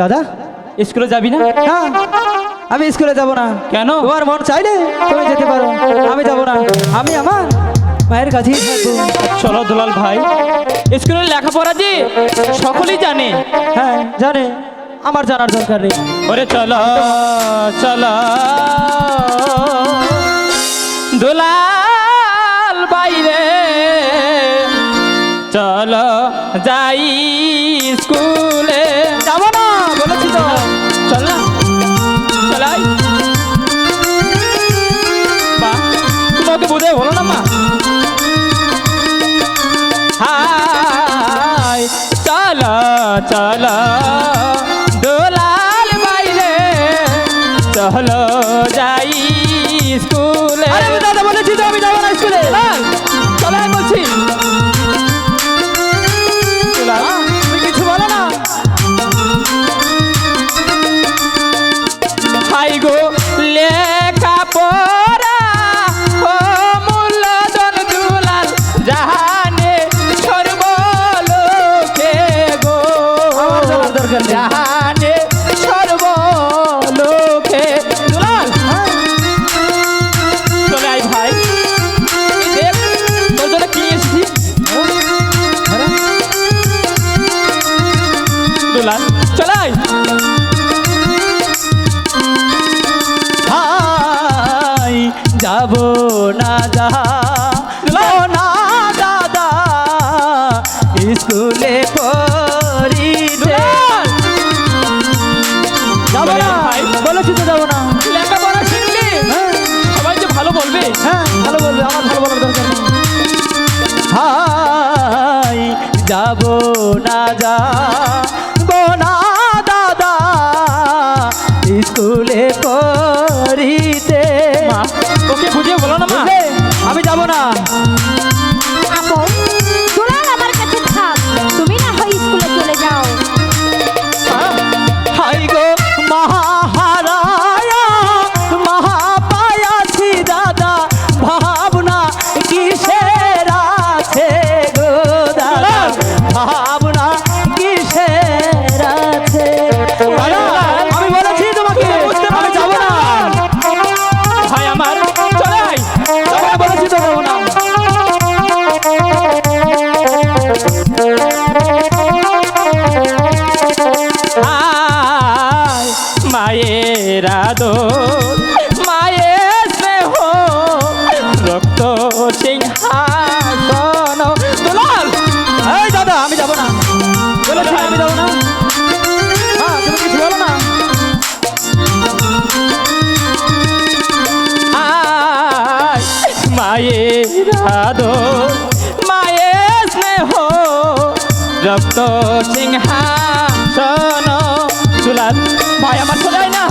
দাদা? স্কুলে যাবি না? না আমি স্কুলে যাব না। কেন? তোমার মন চাইলে তুমি যেতে পারো। আমি যাব না। আমি আমার মায়ের কাছেই থাকব। চলো দুলাল ভাই। স্কুলে লেখাপড়া যে সকলেই জানে। হ্যাঁ জানে। আমার জানার দরকার নেই। ওরে চলো চলো। দুলাল বাইরে। চলো যাই স্কুলে। চলো দোলাল বাইরে চলো যাই স্কুলে। জাহানে সর্বলোকে। দুলাল! চলে আই ভাই দেখ স্কুলে পড়িতে যাব না। ভাই। বলেছি তো না। লেখাপড়া শিখলে হ্যাঁ। সবাই যে ভালো বলবে। হ্যাঁ ভালো বলবে আমার ভালো বলার দরকার হাই যাব না যা। না দাদা স্কুলে মা তোকে বুঝিয়ে বলো না আমি যাব না। তোমাকে বলেছি যাব না মায়ের আদর মায়ের স্নেহ দাদা আমি যাব না। মায়ের মায়ে স্নেহ রক্ত সিংহাসন চুলাত ভাই আমার চলে না?